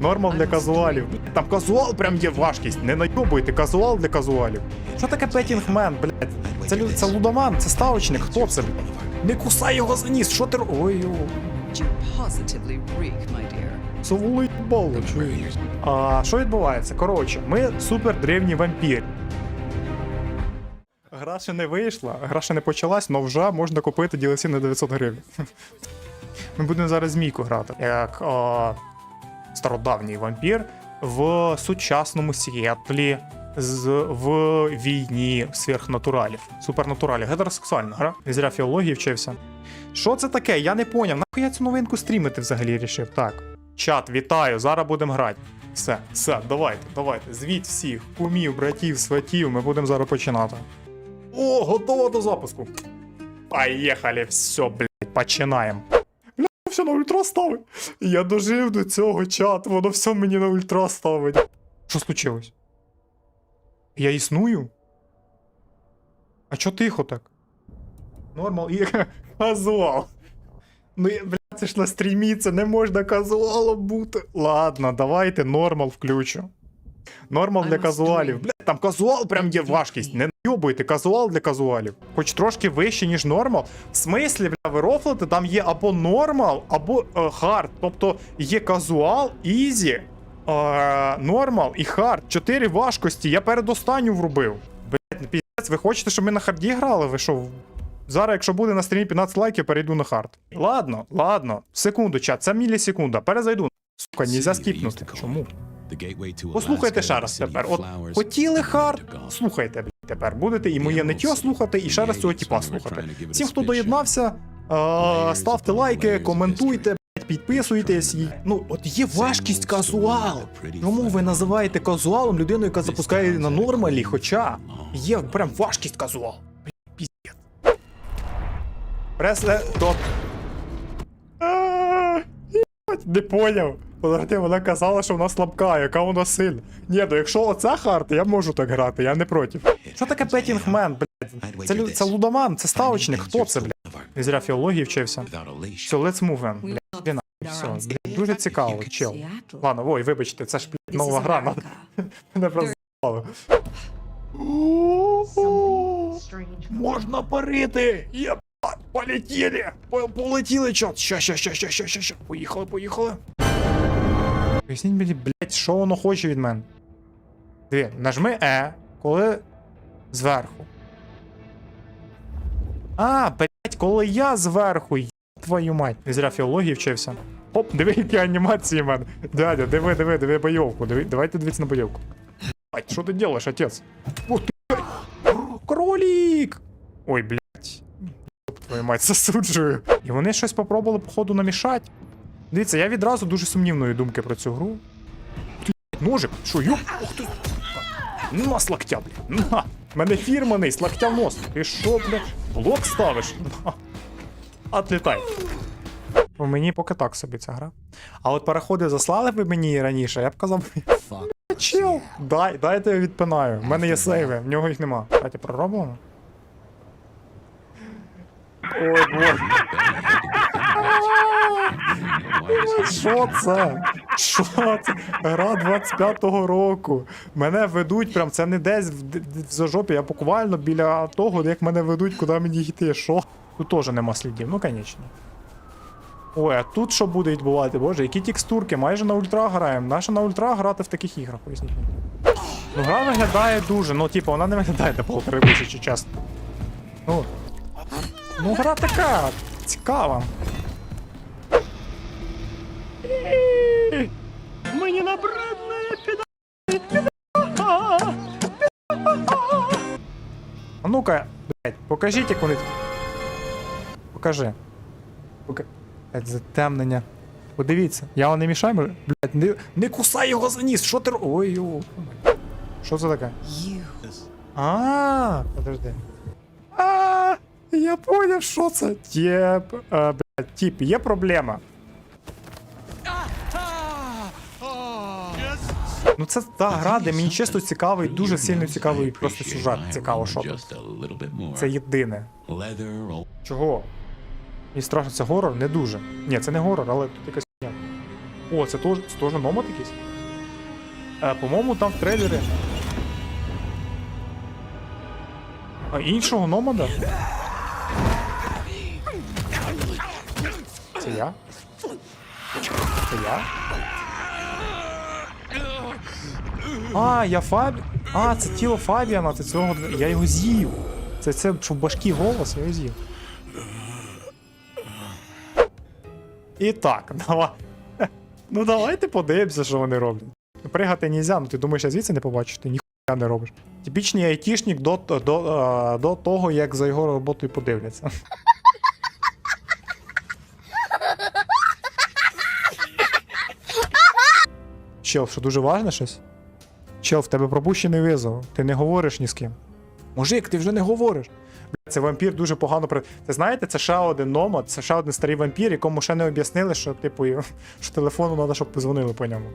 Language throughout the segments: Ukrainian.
Нормал для казуалів. Там казуал прям є важкість. Не найобуйте, казуал для казуалів. Що таке петінгмен, блядь? Це, лю- це лудоман, це ставочник, хто це, блядь? Не кусай його за ніс, що ти Ой, о, You positively чуєш? А що відбувається? Коротше, ми супер древні вампір. Гра ще не вийшла, гра ще не почалась, але вже можна купити DLC на 900 гривень. Ми будемо зараз змійку грати. Як о, стародавній вампір в сучасному Сіетлі з, в війні сверхнатуралів. Супернатуралів. Гетеросексуальна гра. Не зря філології вчився. Що це таке? Я не поняв. Нахуй я цю новинку стрімити взагалі рішив. Так. Чат, вітаю, зараз будемо грати. Все, все, давайте, давайте. Звіть всіх, кумів, братів, сватів, ми будемо зараз починати. О, готово до запуску. Поїхали, все, блядь, починаємо. Все на ультра ставить. Я дожив до цього чат, воно все мені на ультра ставить. Що случилось? Я існую? А чо тихо так? Нормал і казуал. Ну, бля, це ж на стрімі, це не можна казуалом бути. Ладно, давайте нормал включу. Нормал для казуалів. Бля, там казуал прям є важкість. Не найобуйте, казуал для казуалів. Хоч трошки вище, ніж нормал. В смислі, бля, ви рофлите, там є або нормал, або е, хард. Тобто є казуал, ізі, е, нормал і хард. Чотири важкості. Я передостанню врубив. Блять, ну піздець, ви хочете, щоб ми на харді грали? Ви що? Зараз, якщо буде на стрімі 15 лайків, перейду на хард. Ладно, ладно. Секунду, чат, це мілісекунда. Перезайду. Сука, нельзя скіпнути. Чому? Послухайте ще раз тепер. От хотіли хард, слухайте, блядь, тепер. Будете і моє ниття слухати, і ще раз цього тіпа слухати. Всім, хто доєднався, е, ставте лайки, коментуйте, підписуйтесь. Ну, от є важкість казуал. Чому ви називаєте казуалом людину, яка запускає на нормалі, хоча є прям важкість казуал. Піздець. Пресле. Не поняв. Подожди, вона казала, що вона слабка, яка вона сильна. Ні, ну якщо оце хард, я можу так грати, я не проти. Що таке петінгмен, блядь? Це, лю- це лудоман, це ставочник, хто це, блядь? Не зря філології вчився. Все, let's move on, блядь. Іди нахуй, Все, блядь, дуже цікаво, чел. Ладно, ой, вибачте, це ж, блядь, нова гра, надо. Мене просто з**ало. Можна парити! Єбать, полетіли! По- Полетіли, чот! Ща, ща, ща, ща, ща, ща, ща. Поїхали, поїхали. Поясніть мені, блядь, що воно хоче від мене. Диви, нажми Е, коли зверху. А, блядь, коли я зверху, й твою мать. Не зря філології вчився. Оп, диви, які анімації в мене. Дядя, диви, диви, диви бойовку. Диви, давайте дивіться на бойовку. Ать, що ти делаешь, отец? Ух ти. Кролік! Ой, блядь. Ёб Твою мать, засуджую. І вони щось попробували, походу, намішати. Дивіться, я відразу дуже сумнівної думки про цю гру. Ножик, що, юп? Ух ти. На з локтя. На. Мене фірманий, з локтя в нос. Ти що, блядь? Блок ставиш? На. Отлітай. У мені поки так собі ця гра. А от переходи заслали б мені раніше, я б казав, чел, дай, дайте я відпинаю. В мене є сейви, в нього їх нема. Давайте проробимо. Ой, боже. Що це? Що це? Гра 25-го року. Мене ведуть, прям це не десь в, в зажопі, я буквально біля того, як мене ведуть, куди мені йти. Що? Тут теж нема слідів, ну звісно. Ой, а тут що буде відбувати? Боже, які текстурки, майже на ультра граємо. Наша на ультра грати в таких іграх, поясніть мені. Ну, гра виглядає дуже, ну, типу, вона не виглядає на полтори тисячі, чесно. Ну, ну, гра така, цікава. Мені набридне піда. А ну-ка, блядь, покажіть, як вони. Покажи. Пока... Блядь, затемнення. Подивіться, я вам не мішаю. Блядь, не, не кусай його за ніс, що ти ро- Ой, йо. Що це таке? А, подожди. А, я поняв, що це. Тіп, а, блядь, тіп, є проблема. Ну це та гра, де мені чесно цікавий, дуже сильно цікавий просто сюжет. Цікаво, що тут. Це єдине. Чого? Мені страшно, це горор? Не дуже. Ні, це не горор, але тут якась хуйня. О, це теж, це теж номад якийсь? Е, по-моєму, там в трейлері. А іншого номада? Це я? Це я? А, я Фабі. А, це тіло Фабіана, це цього. Я його з'їв. Це це, що голос, я його з'їв. І так, давай. Ну давайте подивимося, що вони роблять. Пригати нельзя, ну ти думаєш, я звідси не побачу, ти ніхуя не робиш. Типічний айтішник до, до, до того, як за його роботою подивляться. Чел, що дуже важне щось? Чел, в тебе пропущений визов. Ти не говориш ні з ким. Мужик, ти вже не говориш. Бля, Це вампір дуже погано при. Це знаєте, це ще один номад, це ще один старий вампір, якому ще не об'яснили, що, типу, що телефону треба, щоб позвонили по ньому.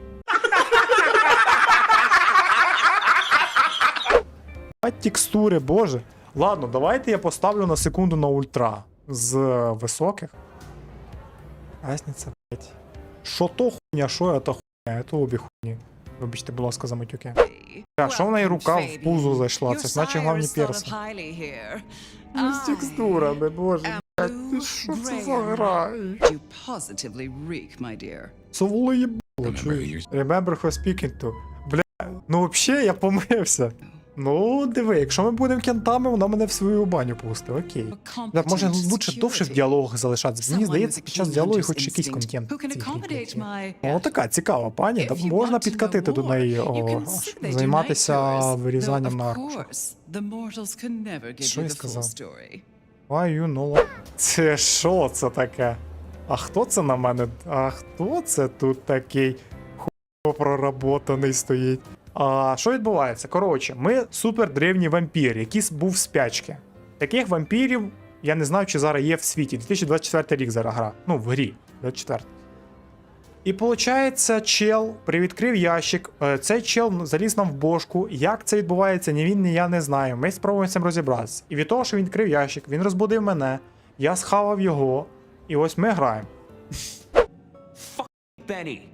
Текстури, боже. Ладно, давайте я поставлю на секунду на ультра з е, високих. Разниця, блять. Що то хуйня, що та хуйня, то обі хуйні. Вибачте, будь ласка, за матюки. Так, що в неї рука в пузо зайшла? Це ж наче главні перси. Ну, з текстурами, боже. ти що це за гра? Це. Їбало, чуєш? Remember who speaking to. Бля, ну вообще я помилився. Ну, диви, якщо ми будемо кентами, вона мене в свою баню пустить, окей. Бля, може лучше довше в діалогах залишатися. Мені здається, під час діалогу хоч якийсь контент. О, така цікава пані, If можна підкатити до неї о, займатися вирізанням на аркушах. Що я сказав? Why you know? Це що це таке? А хто це на мене? А хто це тут такий хуйово проработаний стоїть? А що відбувається? Коротше, ми супер древній вампір, який був в спячці. Таких вампірів я не знаю, чи зараз є в світі. 2024 рік зараз гра. Ну, в грі. 24. І виходить, чел привідкрив ящик. е, Цей чел заліз нам в бошку. Як це відбувається, ні він, ні я не знаю. Ми спробуємо з цим розібратися. І від того, що він відкрив ящик, він розбудив мене, я схавав його, і ось ми граємо.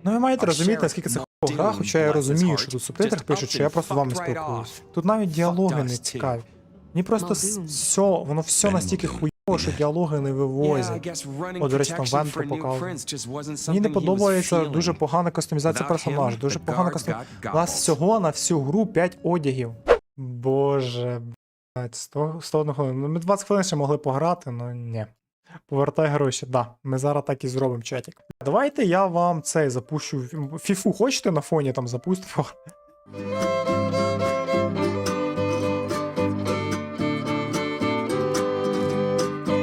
Ну ви маєте розуміти, наскільки це Хуйова гра, хоча я розумію, що тут субтитрах пишуть, що я просто з вами fucked спілкуюсь. Тут навіть діалоги не цікаві. Мені просто все, воно все настільки хуйово, що діалоги не вивозять. guess running О, до речі, там венту показує. Мені не подобається дуже погана кастомізація персонажа. Дуже погана кастомізація. У нас всього на всю гру 5 одягів. Боже, блядь, 100, 101 хвилин. Ну, ми 20 хвилин ще могли пограти, ну ні. Повертай гроші, да. Ми зараз так і зробимо чатик. Давайте я вам цей запущу. Фіфу хочете на фоні там запустимо?